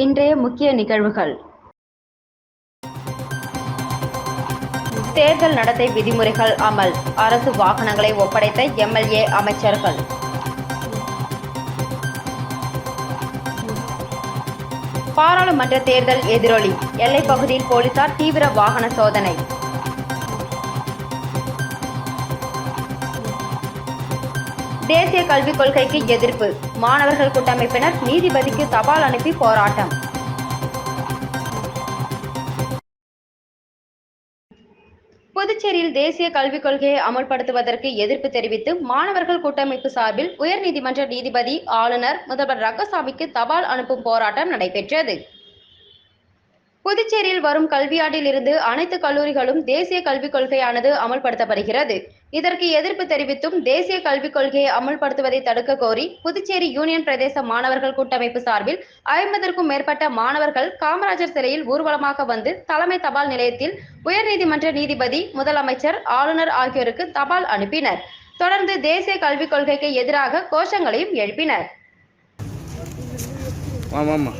இன்றைய முக்கிய நிகழ்வுகள். தேர்தல் நடத்தை விதிமுறைகள் அமல். அரசு வாகனங்களை ஒப்படைத்த எம்எல்ஏ அமைச்சர்கள். பாராளுமன்ற தேர்தல் எதிரொலி. எல்லைப் பகுதியில் போலீசார் தீவிர வாகன சோதனை. தேசிய கல்விக் கொள்கைக்கு எதிர்ப்பு. மாணவர்கள் கூட்டமைப்பினர் நீதிபதிக்கு தபால் அனுப்பி போராட்டம். புதுச்சேரியில் தேசிய கல்விக் கொள்கையை அமல்படுத்துவதற்கு எதிர்ப்பு தெரிவித்து மாணவர்கள் கூட்டமைப்பு சார்பில் உயர்நீதிமன்ற நீதிபதி ஆளுநர் முதல்வர் ரங்கசாமிக்கு தபால் அனுப்பும் போராட்டம் நடைபெற்றது. புதுச்சேரியில் வரும் கல்வியாண்டில் இருந்து அனைத்து கல்லூரிகளும் தேசிய கல்விக் கொள்கையானது அமல்படுத்தப்படுகிறது. இதற்கு எதிர்ப்பு தெரிவித்தும் தேசிய கல்விக் கொள்கையை அமல்படுத்துவதை தடுக்க கோரி புதுச்சேரி யூனியன் பிரதேச மாணவர்கள் கூட்டமைப்பு சார்பில் ஐம்பதற்கும் மேற்பட்ட மாணவர்கள் காமராஜர் சிலையில் ஊர்வலமாக வந்து தலைமை தபால் நிலையத்தில் உயர்நீதிமன்ற நீதிபதி முதலமைச்சர் ஆளுநர் ஆகியோருக்கு தபால் அனுப்பினர். தொடர்ந்து தேசிய கல்விக் கொள்கைக்கு எதிராக கோஷங்களையும் எழுப்பினர். ஆமாம்மா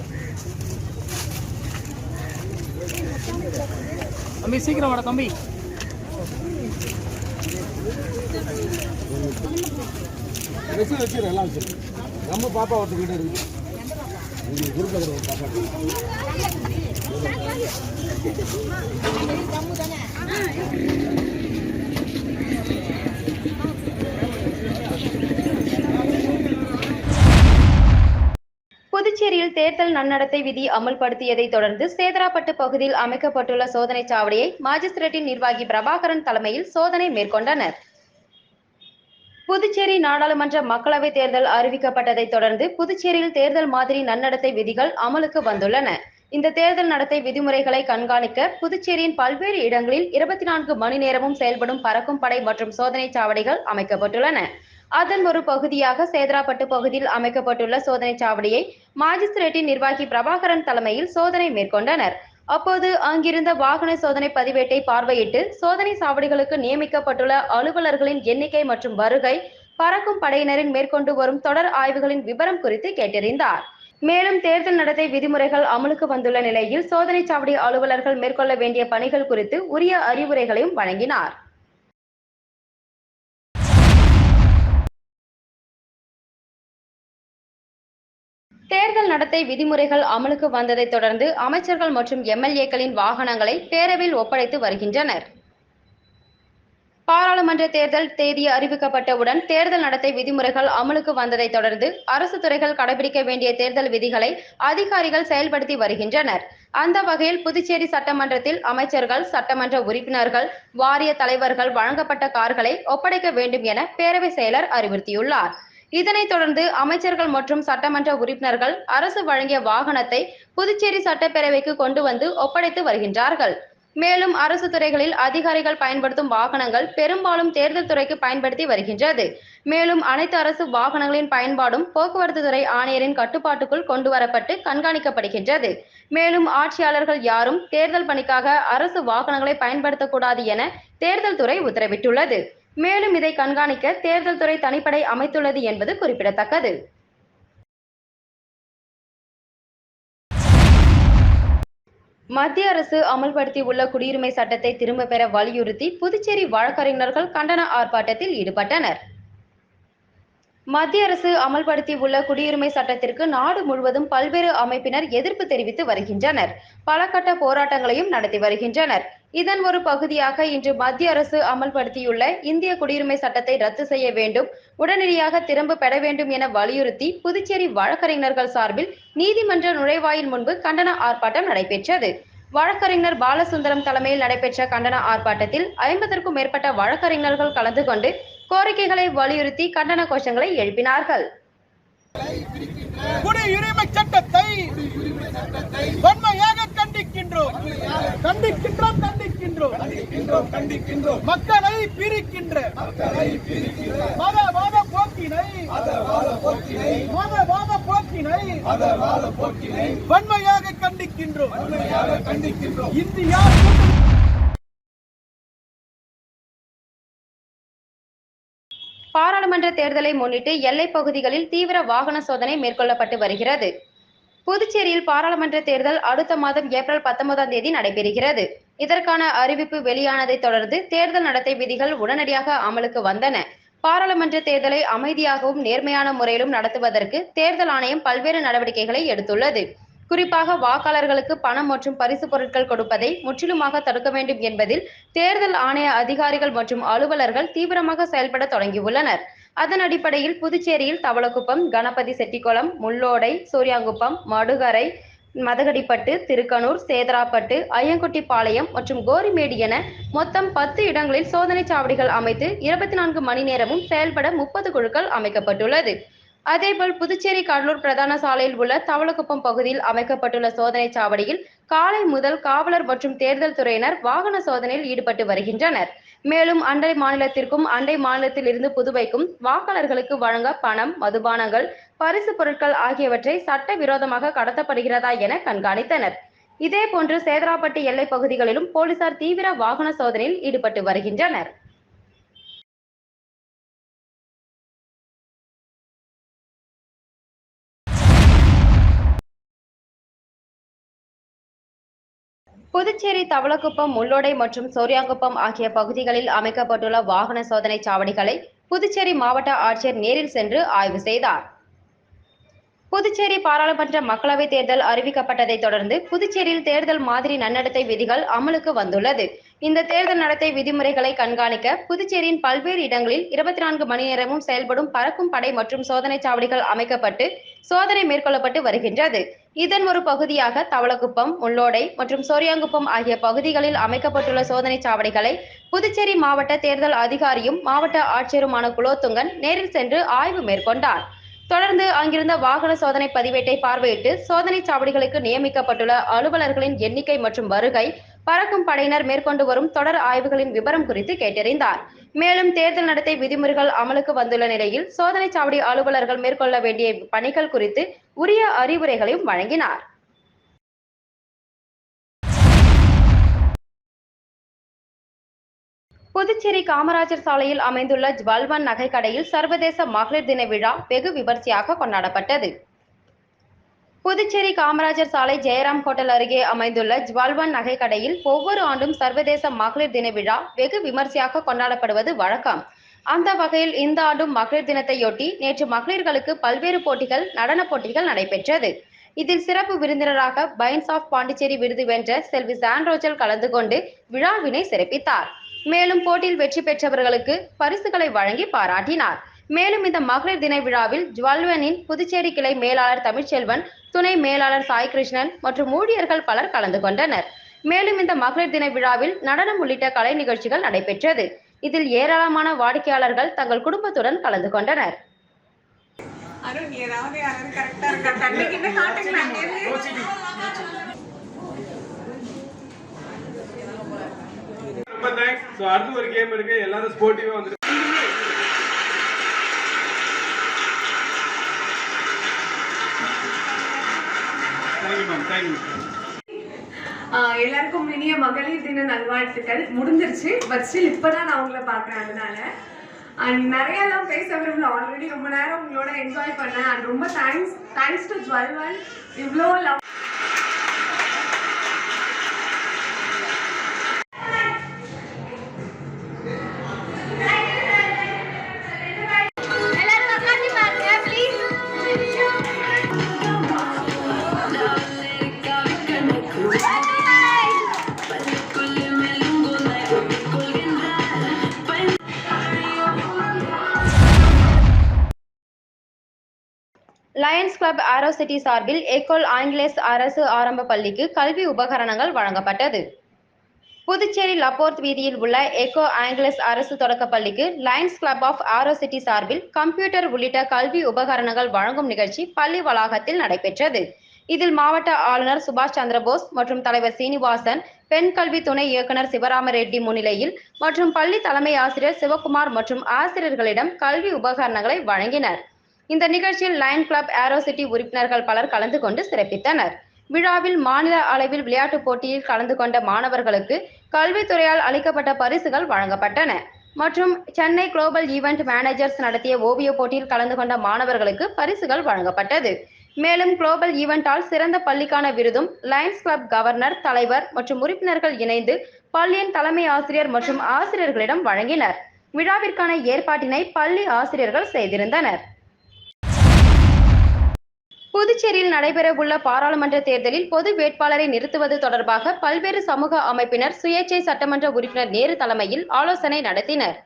தம்பி சீக்கிரம் வாடா தம்பி. வச்சு வச்சிரு எல்லாம் வச்சிரு நம்ம பாப்பா ஒருத்தர் கிட்ட இருக்கு உங்களுக்கு ஒரு பாப்பா புதுச்சேரியில் தேர்தல் நன்னடத்தை விதி அமல்படுத்தியதை தொடர்ந்து சேதராப்பட்டு பகுதியில் அமைக்கப்பட்டுள்ள சோதனை சாவடியை மாஜிஸ்திரேட்டின் நிர்வாகி பிரபாகரன் தலைமையில் சோதனை மேற்கொண்டனர். புதுச்சேரி நாடாளுமன்ற மக்களவைத் தேர்தல் அறிவிக்கப்பட்டதை தொடர்ந்து புதுச்சேரியில் தேர்தல் மாதிரி நன்னடத்தை விதிகள் அமலுக்கு வந்துள்ளன. இந்த தேர்தல் நடத்தை விதிமுறைகளை கண்காணிக்க புதுச்சேரியின் பல்வேறு இடங்களில் இருபத்தி நான்கு மணி நேரமும் செயல்படும் பறக்கும் படை மற்றும் சோதனை சாவடிகள் அமைக்கப்பட்டுள்ளன. அதன் ஒரு பகுதியாக சேதராப்பட்டு பகுதியில் அமைக்கப்பட்டுள்ள சோதனைச் சாவடியை மாஜிஸ்திரேட்டின் நிர்வாகி பிரபாகரன் தலைமையில் சோதனை மேற்கொண்டனர். அப்போது அங்கிருந்த வாகன சோதனை பதிவேட்டை பார்வையிட்டு சோதனை சாவடிகளுக்கு நியமிக்கப்பட்டுள்ள அலுவலர்களின் எண்ணிக்கை மற்றும் வருகை பறக்கும் படையினரின் மேற்கொண்டு வரும் தொடர் ஆய்வுகளின் விவரம் குறித்து கேட்டறிந்தார். மேலும் தேர்தல் நடத்தை விதிமுறைகள் அமலுக்கு வந்துள்ள நிலையில் சோதனை சாவடி அலுவலர்கள் மேற்கொள்ள வேண்டிய பணிகள் குறித்து உரிய அறிவுரைகளையும் வழங்கினார். நடத்தை விதிமுறைகள் அமலுக்கு வந்ததை தொடர்ந்து அமைச்சர்கள் மற்றும் எம்எல்ஏக்களின் வாகனங்களை பேரவையில் ஒப்படைத்து வருகின்றனர். பாராளுமன்ற தேர்தல் தேதி அறிவிக்கப்பட்டவுடன் தேர்தல் நடத்தை விதிமுறைகள் அமலுக்கு வந்ததை தொடர்ந்து அரசு துறைகள் கடைபிடிக்க வேண்டிய தேர்தல் விதிகளை அதிகாரிகள் செயல்படுத்தி வருகின்றனர். அந்த வகையில் புதுச்சேரி சட்டமன்றத்தில் அமைச்சர்கள் சட்டமன்ற உறுப்பினர்கள் வாரிய தலைவர்கள் வழங்கப்பட்ட கார்களை ஒப்படைக்க வேண்டும் என பேரவை செயலர் அறிவுறுத்தியுள்ளார். இதனைத் தொடர்ந்து அமைச்சர்கள் மற்றும் சட்டமன்ற உறுப்பினர்கள் அரசு வழங்கிய வாகனத்தை புதுச்சேரி சட்டப்பேரவைக்கு கொண்டு வந்து ஒப்படைத்து வருகின்றார்கள். மேலும் அரசு துறைகளில் அதிகாரிகள் பயன்படுத்தும் வாகனங்கள் பெரும்பாலும் தேர்தல் துறைக்கு பயன்படுத்தி வருகின்றது. மேலும் அனைத்து அரசு வாகனங்களின் பயன்பாடும் போக்குவரத்து துறை ஆணையரின் கட்டுப்பாட்டுக்குள் கொண்டு வரப்பட்டு கண்காணிக்கப்படுகின்றது. மேலும் ஆட்சியாளர்கள் யாரும் தேர்தல் பணிக்காக அரசு வாகனங்களை பயன்படுத்தக்கூடாது என தேர்தல் துறை உத்தரவிட்டுள்ளது. மேலும் இதை கண்காணிக்க தேர்தல் துறை தனிப்படை அமைத்துள்ளது என்பது குறிப்பிடத்தக்கது. மத்திய அரசு அமல்படுத்தியுள்ள குடியுரிமை சட்டத்தை திரும்ப பெற வலியுறுத்தி புதுச்சேரி வழக்கறிஞர்கள் கண்டன ஆர்ப்பாட்டத்தில் ஈடுபட்டனர். மத்திய அரசு அமல்படுத்தி உள்ள குடியுரிமை சட்டத்திற்கு நாடு முழுவதும் பல்வேறு அமைப்பினர் எதிர்ப்பு தெரிவித்து வருகின்றனர். பல கட்ட போராட்டங்களையும் நடத்தி வருகின்றனர். இதன் ஒரு பகுதியாக இன்று மத்திய அரசு அமல்படுத்தியுள்ள இந்திய குடியுரிமை சட்டத்தை ரத்து செய்ய வேண்டும் உடனடியாக திரும்ப பெற வேண்டும் என வலியுறுத்தி புதுச்சேரி வழக்கறிஞர்கள் சார்பில் நீதிமன்ற நுழைவாயில் முன்பு கண்டன ஆர்ப்பாட்டம் நடைபெற்றது. வழக்கறிஞர் பாலசுந்தரம் தலைமையில் நடைபெற்ற கண்டன ஆர்ப்பாட்டத்தில் ஐம்பதற்கும் மேற்பட்ட வழக்கறிஞர்கள் கலந்து கொண்டு கோரிக்கைகளை வலியுறுத்தி கண்டன கோஷங்களை எழுப்பினார்கள். குடியுரிமை சட்டத்தை வன்மையாக கண்டிக்கின்றோம். கண்டிக்கின்றோம் கண்டிக்கின்றோம். கண்டிக்கின்றோம் மக்களை பிரிக்கின்ற மதவாத போக்கினை மதவாத போக்கினை வன்மையாக கண்டிக்கின்றோம். இந்தியா பாராளுமன்ற தேர்தலை முன்னிட்டு எல்லைப் பகுதிகளில் தீவிர வாகன சோதனை மேற்கொள்ளப்பட்டு வருகிறது. புதுச்சேரியில் பாராளுமன்ற தேர்தல் அடுத்த மாதம் ஏப்ரல் பத்தொன்பதாம் தேதி நடைபெறுகிறது. இதற்கான அறிவிப்பு வெளியானதை தொடர்ந்து தேர்தல் நடத்தை விதிகள் உடனடியாக அமலுக்கு வந்தன. பாராளுமன்ற தேர்தலை அமைதியாகவும் நேர்மையான முறையிலும் நடத்துவதற்கு தேர்தல் ஆணையம் பல்வேறு நடவடிக்கைகளை எடுத்துள்ளது. குறிப்பாக வாக்காளர்களுக்கு பணம் மற்றும் பரிசு பொருட்கள் கொடுப்பதை முற்றிலுமாக தடுக்க வேண்டும் என்பதில் தேர்தல் ஆணைய அதிகாரிகள் மற்றும் அலுவலர்கள் தீவிரமாக செயல்பட தொடங்கியுள்ளனர். அதன் அடிப்படையில் புதுச்சேரியில் தவளக்குப்பம் கணபதி செட்டிக்குளம் முள்ளோடை சூரியாங்குப்பம் மடுகரை மதகடிப்பட்டு திருக்கனூர் சேதராப்பட்டு ஐயங்குட்டிப்பாளையம் மற்றும் கோரிமேடு என மொத்தம் பத்து இடங்களில் சோதனை சாவடிகள் அமைத்து இருபத்தி நான்கு மணி நேரமும் செயல்பட முப்பது குழுக்கள் அமைக்கப்பட்டுள்ளது. அதேபோல் புதுச்சேரி கடலூர் பிரதான சாலையில் உள்ள தவளக்குப்பம் பகுதியில் அமைக்கப்பட்டுள்ள சோதனை சாவடியில் காலை முதல் காவலர் மற்றும் தேர்தல் துறையினர் வாகன சோதனையில் ஈடுபட்டு வருகின்றனர். மேலும் அண்டை மாநிலத்திற்கும் அண்டை மாநிலத்தில் இருந்து புதுவைக்கும் வாக்காளர்களுக்கு வழங்க பணம் மதுபானங்கள் பரிசு பொருட்கள் ஆகியவற்றை சட்டவிரோதமாக கடத்தப்படுகிறதா என கண்காணித்தனர். இதேபோன்று சேதராப்பட்டு எல்லைப் பகுதிகளிலும் போலீசார் தீவிர வாகன சோதனையில் ஈடுபட்டு வருகின்றனர். புதுச்சேரி தவளக்குப்பம் முள்ளோடை மற்றும் சோரியாங்குப்பம் ஆகிய பகுதிகளில் அமைக்கப்பட்டுள்ள வாகன சோதனை சாவடிகளை புதுச்சேரி மாவட்ட ஆட்சியர் நேரில் சென்று ஆய்வு செய்தார். புதுச்சேரி பாராளுமன்ற மக்களவைத் தேர்தல் அறிவிக்கப்பட்டதை தொடர்ந்து புதுச்சேரியில் தேர்தல் மாதிரி நன்னடத்தை விதிகள் அமலுக்கு வந்துள்ளது. இந்த தேர்தல் நடத்தை விதிமுறைகளை கண்காணிக்க புதுச்சேரியின் பல்வேறு இடங்களில் இருபத்தி நான்கு மணி நேரமும் செயல்படும் பறக்கும் படை மற்றும் சோதனை சாவடிகள் அமைக்கப்பட்டு சோதனை மேற்கொள்ளப்பட்டு வருகின்றது. இதன் ஒரு பகுதியாக தவளக்குப்பம் முள்ளோடை மற்றும் சோரியாங்குப்பம் ஆகிய பகுதிகளில் அமைக்கப்பட்டுள்ள சோதனை சாவடிகளை புதுச்சேரி மாவட்ட தேர்தல் அதிகாரியும் மாவட்ட ஆட்சியருமான குலோத்துங்கன் நேரில் சென்று ஆய்வு மேற்கொண்டார். தொடர்ந்து அங்கிருந்த வாகன சோதனை பதிவேட்டை பார்வையிட்டு சோதனை சாவடிகளுக்கு நியமிக்கப்பட்டுள்ள அலுவலர்களின் எண்ணிக்கை மற்றும் வருகை பறக்கும் படையினர் மேற்கொண்டு வரும் தொடர் ஆய்வுகளின் விவரம் குறித்து கேட்டறிந்தார். மேலும் தேர்தல் நடத்தை விதிமுறைகள் அமலுக்கு வந்துள்ள நிலையில் சோதனை சாவடி அலுவலர்கள் மேற்கொள்ள வேண்டிய பணிகள் குறித்து உரிய அறிவுரைகளையும் வழங்கினார். புதுச்சேரி காமராஜர் சாலையில் அமைந்துள்ள ஜுவல்வன் நகைக்கடையில் சர்வதேச மகளிர் தின விழா வெகு விமர்சையாக கொண்டாடப்பட்டது. புதுச்சேரி காமராஜர் சாலை ஜெயராம் ஹோட்டல் அருகே அமைந்துள்ள ஜுவல்வன் நகைக்கடையில் ஒவ்வொரு ஆண்டும் சர்வதேச மகளிர் தின விழா வெகு விமர்சையாக கொண்டாடப்படுவது வழக்கம். அந்த வகையில் இந்த ஆண்டும் மகளிர் தினத்தையொட்டி நேற்று மகளிர்களுக்கு பல்வேறு போட்டிகள் நடன போட்டிகள் நடைபெற்றது. இதில் சிறப்பு விருந்தினராக பைன்ஸ் ஆஃப் பாண்டிச்சேரி விருது வென்ற செல்வி சான்ரோஜல் கலந்து கொண்டு விழாவினை சிறப்பித்தார். மேலும் போட்டியில் வெற்றி பெற்றவர்களுக்கு பரிசுகளை வழங்கி பாராட்டினார். மேலும் இந்த மகளிர் தின விழாவில் ஜுவல்வனின் புதுச்சேரி கிளை மேலாளர் தமிழ்ச்செல்வன் துணை மேலாளர் சாய் கிருஷ்ணன் மற்றும் ஊழியர்கள் பலர் கலந்து கொண்டனர். மேலும் இந்த மகளிர் தின விழாவில் நடனம் உள்ளிட்ட கலை நிகழ்ச்சிகள் நடைபெற்றது. இதில் ஏராளமான வாடிக்கையாளர்கள் தங்கள் குடும்பத்துடன் கலந்து கொண்டனர். அருண் ஏதாவது யாராவது கரெக்டா இருக்கா? கண்ணுக்கு என்ன காட்டுங்களா ரொம்ப தேங்க்ஸ் ஸோ அடுத்து ஒரு கேம் இருக்கு. எல்லாரும் ஸ்போர்ட்டிவா வந்துட்டு தேங்க்யூ மேம் தேங்க்யூ ஆஹ் எல்லாருக்கும் இனிய மகளிர் தின நல்வாழ்த்துக்கள். முடிஞ்சிருச்சு. பட் ஸ்டில் இப்பதான் நான் உங்களை பார்க்குறேன் அதனால. அண்ட் நிறையலாம் பேச விரும்பல. ஆல்ரெடி ரொம்ப நேரம் உங்களோட என்ஜாய் பண்ணேன். அண்ட் ரொம்ப தேங்க்ஸ் தேங்க்ஸ் டு ஜுவல்வன் இவ்வளோ லவ் லயன்ஸ் கிளப் ஆரோ சிட்டி சார்பில் எக்கோல் ஆங்கிலேஸ் அரசு ஆரம்ப பள்ளிக்கு கல்வி உபகரணங்கள் வழங்கப்பட்டது. புதுச்சேரி லப்போர்த் வீதியில் உள்ள எக்கோ ஆங்கிலஸ் அரசு தொடக்கப் பள்ளிக்கு Lions Club of Auro City சார்பில் கம்ப்யூட்டர் உள்ளிட்ட கல்வி உபகரணங்கள் வழங்கும் நிகழ்ச்சி பள்ளி வளாகத்தில் நடைபெற்றது. இதில் மாவட்ட ஆளுநர் சுபாஷ் சந்திரபோஸ் மற்றும் தலைவர் சீனிவாசன் பெண் கல்வி துணை இயக்குனர் சிவராம ரெட்டி முன்னிலையில் மற்றும் பள்ளி தலைமை ஆசிரியர் சிவகுமார் மற்றும் ஆசிரியர்களிடம் கல்வி உபகரணங்களை வழங்கினர். இந்த நிகழ்ச்சியில் லயன் கிளப் ஏரோ சிட்டி உறுப்பினர்கள் பலர் கலந்து கொண்டு சிறப்பித்தனர். விழாவில் மாநில அளவில் விளையாட்டுப் போட்டியில் கலந்து கொண்ட மாணவர்களுக்கு கல்வித்துறையால் அளிக்கப்பட்ட பரிசுகள் வழங்கப்பட்டன. மற்றும் சென்னை குளோபல் ஈவெண்ட் மேனேஜர்ஸ் நடத்திய ஓவிய போட்டியில் கலந்து கொண்ட மாணவர்களுக்கு பரிசுகள் வழங்கப்பட்டது. மேலும் குளோபல் ஈவெண்டால் சிறந்த பள்ளிக்கான விருதும் லயன்ஸ் கிளப் கவர்னர் தலைவர் மற்றும் உறுப்பினர்கள் இணைந்து பள்ளியின் தலைமை ஆசிரியர் மற்றும் ஆசிரியர்களிடம் வழங்கினர். விழாவிற்கான ஏற்பாட்டினை பள்ளி ஆசிரியர்கள் செய்திருந்தனர். புதுச்சேரியில் நடைபெறவுள்ள பாராளுமன்ற தேர்தலில் பொது வேட்பாளரை நிறுத்துவது தொடர்பாக பல்வேறு சமூக அமைப்பினர் சுயேட்சை சட்டமன்ற உறுப்பினர் நேரு தலைமையில் ஆலோசனை நடத்தினர்.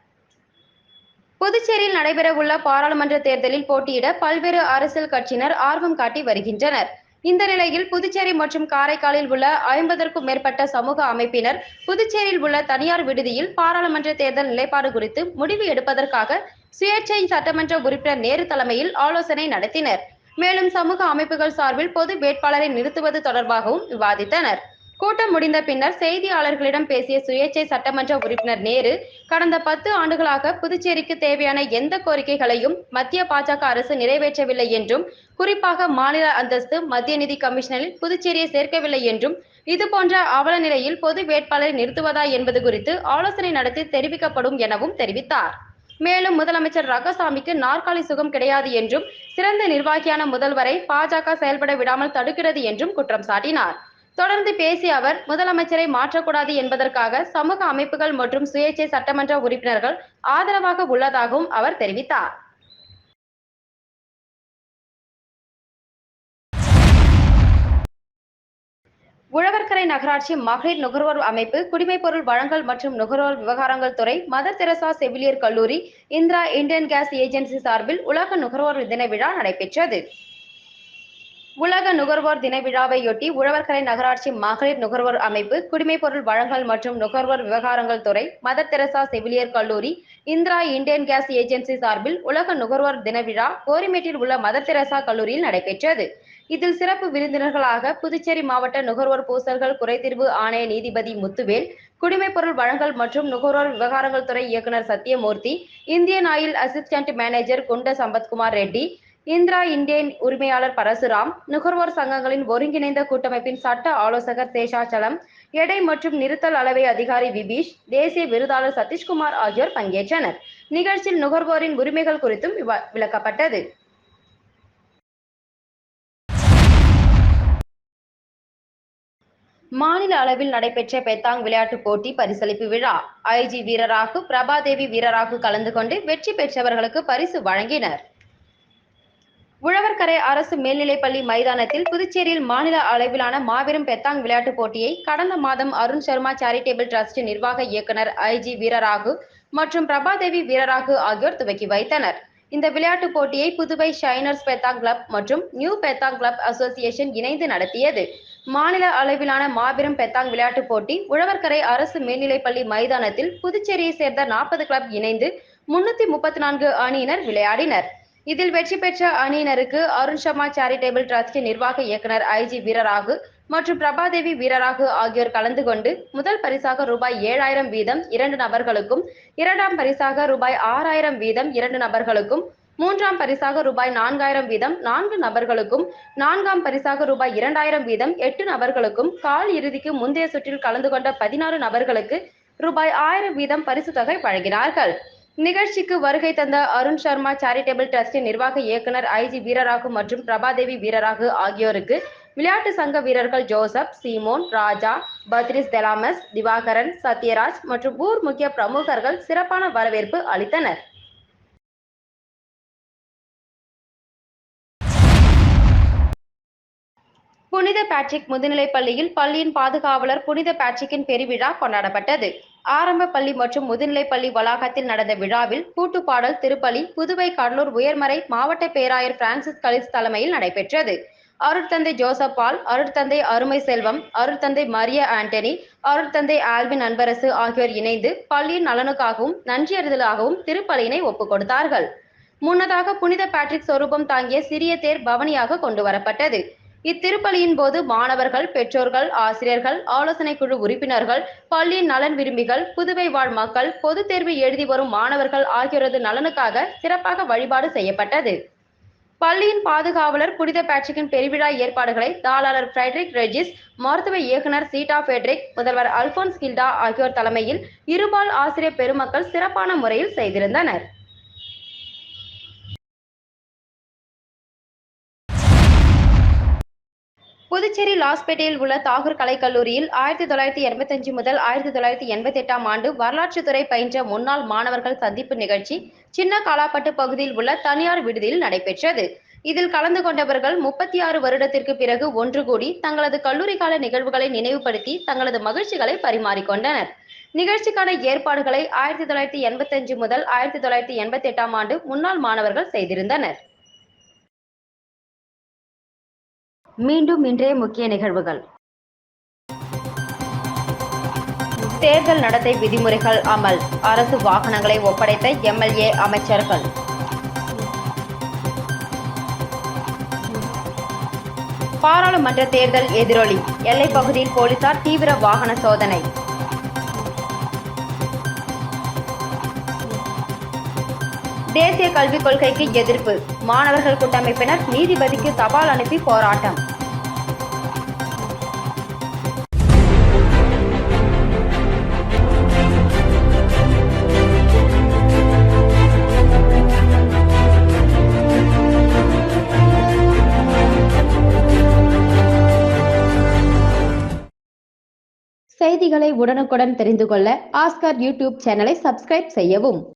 புதுச்சேரியில் நடைபெறவுள்ள பாராளுமன்ற தேர்தலில் போட்டியிட பல்வேறு அரசியல் கட்சியினர் ஆர்வம் காட்டி வருகின்றனர். இந்த நிலையில் புதுச்சேரி மற்றும் காரைக்காலில் உள்ள ஐம்பதற்கும் மேற்பட்ட சமூக அமைப்பினர் புதுச்சேரியில் உள்ள தனியார் விடுதியில் பாராளுமன்ற தேர்தல் நிலைப்பாடு குறித்து முடிவு எடுப்பதற்காக சுயேட்சை சட்டமன்ற உறுப்பினர் நேரு தலைமையில் ஆலோசனை நடத்தினர். மேலும் சமூக அமைப்புகள் சார்பில் பொது வேட்பாளரை நிறுத்துவது தொடர்பாகவும் விவாதித்தனர். கூட்டம் முடிந்த பின்னர் செய்தியாளர்களிடம் பேசிய சுயேட்சை சட்டமன்ற உறுப்பினர் நேரு கடந்த பத்து ஆண்டுகளாக புதுச்சேரிக்கு தேவையான எந்த கோரிக்கைகளையும் மத்திய பாஜக அரசு நிறைவேற்றவில்லை என்றும் குறிப்பாக மாநில அந்தஸ்து மத்திய நிதி கமிஷனில் புதுச்சேரியை சேர்க்கவில்லை என்றும் இதுபோன்ற அவல நிலையில் பொது வேட்பாளரை நிறுத்துவதா என்பது குறித்து ஆலோசனை நடத்தி தெரிவிக்கப்படும் எனவும் தெரிவித்தார். மேலும் முதலமைச்சர் ரங்கசாமிக்கு நாற்காலி சுகம் கிடையாது என்றும் சிறந்த நிர்வாகியான முதல்வரை பாஜக செயல்பட விடாமல் தடுக்கிறது என்றும் குற்றம் சாட்டினார். தொடர்ந்து பேசிய அவர் முதலமைச்சரை மாற்றக்கூடாது என்பதற்காக சமூக அமைப்புகள் மற்றும் சுயேட்சை சட்டமன்ற உறுப்பினர்கள் ஆதரவாக உள்ளதாகவும் அவர் தெரிவித்தார். உழவர்கரை நகராட்சி மகளிர் நுகர்வோர் அமைப்பு குடிமைப்பொருள் வழங்கல் மற்றும் நுகர்வோர் விவகாரங்கள் துறை மதர் தெரசா செவிலியர் கல்லூரி இந்திரா இந்தியன் கேஸ் ஏஜென்சி சார்பில் உலக நுகர்வோர் தின விழா நடைபெற்றது. உலக நுகர்வோர் தின விழாவையொட்டி உழவர்கரை நகராட்சி மகளிர் நுகர்வோர் அமைப்பு குடிமைப்பொருள் வழங்கல் மற்றும் நுகர்வோர் விவகாரங்கள் துறை மதர் தெரசா செவிலியர் கல்லூரி இந்திரா இந்தியன் கேஸ் ஏஜென்சி சார்பில் உலக நுகர்வோர் தின விழா கோரிமேட்டில் உள்ள மதர் தெரசா கல்லூரியில் நடைபெற்றது. இதில் சிறப்பு விருந்தினர்களாக புதுச்சேரி மாவட்ட நுகர்வோர் பூசல்கள் குறைதீர்வு ஆணைய நீதிபதி முத்துவேல் குடிமைப்பொருள் வழங்கல் மற்றும் நுகர்வோர் விவகாரங்கள் துறை இயக்குனர் Sathyamoorthy Indian oil assistant manager Gunda Sampathkumar Reddy Indira Indian உரிமையாளர் பரசுராம் நுகர்வோர் சங்கங்களின் ஒருங்கிணைந்த கூட்டமைப்பின் சட்ட ஆலோசகர் சேஷாச்சலம் எடை மற்றும் நிறுத்தல் அளவை அதிகாரி விபீஷ் தேசிய விருதாளர் சதீஷ்குமார் ஆகியோர் பங்கேற்றனர். நிகழ்ச்சியில் நுகர்வோரின் உரிமைகள் குறித்தும் விளக்கப்பட்டது. மாநில அளவில் நடைபெற்ற பெத்தாங் விளையாட்டுப் போட்டி பரிசளிப்பு விழா. ஐஜி வீரராகு பிரபாதேவி வீரராகு கலந்து கொண்டு வெற்றி பெற்றவர்களுக்கு பரிசு வழங்கினர். உழவர்கரை அரசு மேல்நிலைப்பள்ளி மைதானத்தில் புதுச்சேரியில் மாநில அளவிலான மாபெரும் பெத்தாங் விளையாட்டுப் போட்டியை கடந்த மாதம் அருண் சர்மா சேரிட்டேபிள் டிரஸ்ட் நிர்வாக இயக்குனர் ஐஜி வீரராகு மற்றும் பிரபாதேவி வீரராகு ஆகியோர் துவக்கி வைத்தனர். இந்த விளையாட்டுப் போட்டியை புதுவை ஷைனர்ஸ் பெத்தாங் கிளப் மற்றும் நியூ பெத்தாங் கிளப் அசோசியேஷன் இணைந்து நடத்தியது. மாநில அளவிலான மாபெரும் பெத்தாங் விளையாட்டுப் போட்டி உழவர்கரை அரசு மேல்நிலைப்பள்ளி மைதானத்தில் புதுச்சேரியை சேர்ந்த நாற்பது கிளப் இணைந்து முன்னூத்தி முப்பத்தி நான்கு அணியினர் விளையாடினர். இதில் வெற்றி பெற்ற அணியினருக்கு அருண் சர்மா சேரிட்டபிள் டிரஸ்ட் நிர்வாக இயக்குனர் ஐஜி வீரராகு மற்றும் பிரபாதேவி வீரராகு ஆகியோர் கலந்து கொண்டு முதல் பரிசாக ரூபாய் ஏழாயிரம் வீதம் இரண்டு நபர்களுக்கும் இரண்டாம் பரிசாக ரூபாய் ஆறாயிரம் வீதம் இரண்டு நபர்களுக்கும் மூன்றாம் பரிசாக ரூபாய் நான்காயிரம் வீதம் நான்கு நபர்களுக்கும் நான்காம் பரிசாக ரூபாய் இரண்டாயிரம் வீதம் எட்டு நபர்களுக்கும் கால் இறுதிக்கு முந்தைய சுற்றில் கலந்து கொண்ட பதினாறு நபர்களுக்கு ரூபாய் ஆயிரம் வீதம் பரிசு தொகை வழங்கினார்கள். நிகழ்ச்சிக்கு வருகை தந்த அருண் சர்மா சேரிட்டபிள் டிரஸ்டின் நிர்வாக இயக்குனர் ஐஜி வீரராகு மற்றும் பிரபாதேவி வீரராகு ஆகியோருக்கு விளையாட்டு சங்க வீரர்கள் ஜோசப் சீமோன் ராஜா பத்ரிஸ் தெலாமஸ் திவாகரன் சத்யராஜ் மற்றும் ஊர் முக்கிய பிரமுகர்கள் சிறப்பான வரவேற்பு அளித்தனர். புனித பேட்ரிக் முதுநிலை பள்ளியில் பள்ளியின் பாதுகாவலர் புனித பேட்ரிக்கின் பெருவிழா கொண்டாடப்பட்டது. ஆரம்ப பள்ளி மற்றும் முதுநிலை பள்ளி வளாகத்தில் நடந்த விழாவில் கூட்டுப்பாடல் திருப்பலி புதுவை கடலூர் உயர்மறை மாவட்ட பேராயர் பிரான்சிஸ் கலிஸ் தலைமையில் நடைபெற்றது. அருட்தந்தை ஜோசப் பால் அருட்தந்தை அருமை செல்வம் அருட்தந்தை மரிய ஆண்டனி அருட்தந்தை ஆல்வின் அன்பரசு ஆகியோர் இணைந்து பள்ளியின் நலனுக்காகவும் நன்றியறிதலாகவும் திருப்பலியினை ஒப்புக் கொடுத்தார்கள். முன்னதாக புனித பேட்ரிக் சொரூபம் தாங்கிய சிறிய தேர் பவனியாக கொண்டு வரப்பட்டது. இத்திருப்பலியின் போது மாணவர்கள் பெற்றோர்கள் ஆசிரியர்கள் ஆலோசனை குழு உறுப்பினர்கள் பள்ளியின் நலன் விரும்பிகள் புதுவை வாழ் மக்கள் பொதுத் தேர்வு எழுதி வரும் மாணவர்கள் ஆகியோரது நலனுக்காக சிறப்பாக வழிபாடு செய்யப்பட்டது. பள்ளியின் பாதுகாவலர் புனித பேட்ரிக்கின் பெருவிழா ஏற்பாடுகளை தாளாளர் ஃபிரெட்ரிக் ரெஜிஸ் மருத்துவ இயக்குனர் சீட்டா ஃபெட்ரிக் முதல்வர் அல்போன்ஸ் கில்டா ஆகியோர் தலைமையில் இருபால் ஆசிரியர் பெருமக்கள் சிறப்பான முறையில் செய்திருந்தனர். புதுச்சேரி லாஸ்பேட்டையில் உள்ள தாகூர் கலைக்கல்லூரியில் ஆயிரத்தி தொள்ளாயிரத்தி எண்பத்தஞ்சு முதல் ஆயிரத்தி தொள்ளாயிரத்தி எண்பத்தி எட்டாம் ஆண்டு வரலாற்றுத்துறை பயின்ற முன்னாள் மாணவர்கள் சந்திப்பு நிகழ்ச்சி சின்ன காலாப்பட்டு பகுதியில் உள்ள தனியார் விடுதியில் நடைபெற்றது. இதில் கலந்து கொண்டவர்கள் முப்பத்தி ஆறு வருடத்திற்கு பிறகு ஒன்று கூடி தங்களது கல்லூரி கால நிகழ்வுகளை நினைவுபடுத்தி தங்களது மகிழ்ச்சிகளை பரிமாறிக்கொண்டனர். நிகழ்ச்சிக்கான ஏற்பாடுகளை ஆயிரத்தி தொள்ளாயிரத்தி எண்பத்தஞ்சு முதல் ஆயிரத்தி தொள்ளாயிரத்தி எண்பத்தி எட்டாம் ஆண்டு முன்னாள் மாணவர்கள் செய்திருந்தனர். மீண்டும் இன்றைய முக்கிய நிகழ்வுகள். தேர்தல் நடத்தை விதிமுறைகள் அமல். அரசு வாகனங்களை ஒப்படைத்த எம்எல்ஏ அமைச்சர்கள். பாராளுமன்ற தேர்தல் எதிரொலி. எல்லைப் பகுதியில் போலீசார் தீவிர வாகன சோதனை. தேசிய கல்விக் கொள்கைக்கு எதிர்ப்பு. மாணவர்கள் கூட்டமைப்பினர் நீதிபதிக்கு தபால் அனுப்பி போராட்டம். செய்திகளை உடனுக்குடன் தெரிந்து கொள்ள ஆஸ்கர் யூடியூப் சேனலை சப்ஸ்கிரைப் செய்யவும்.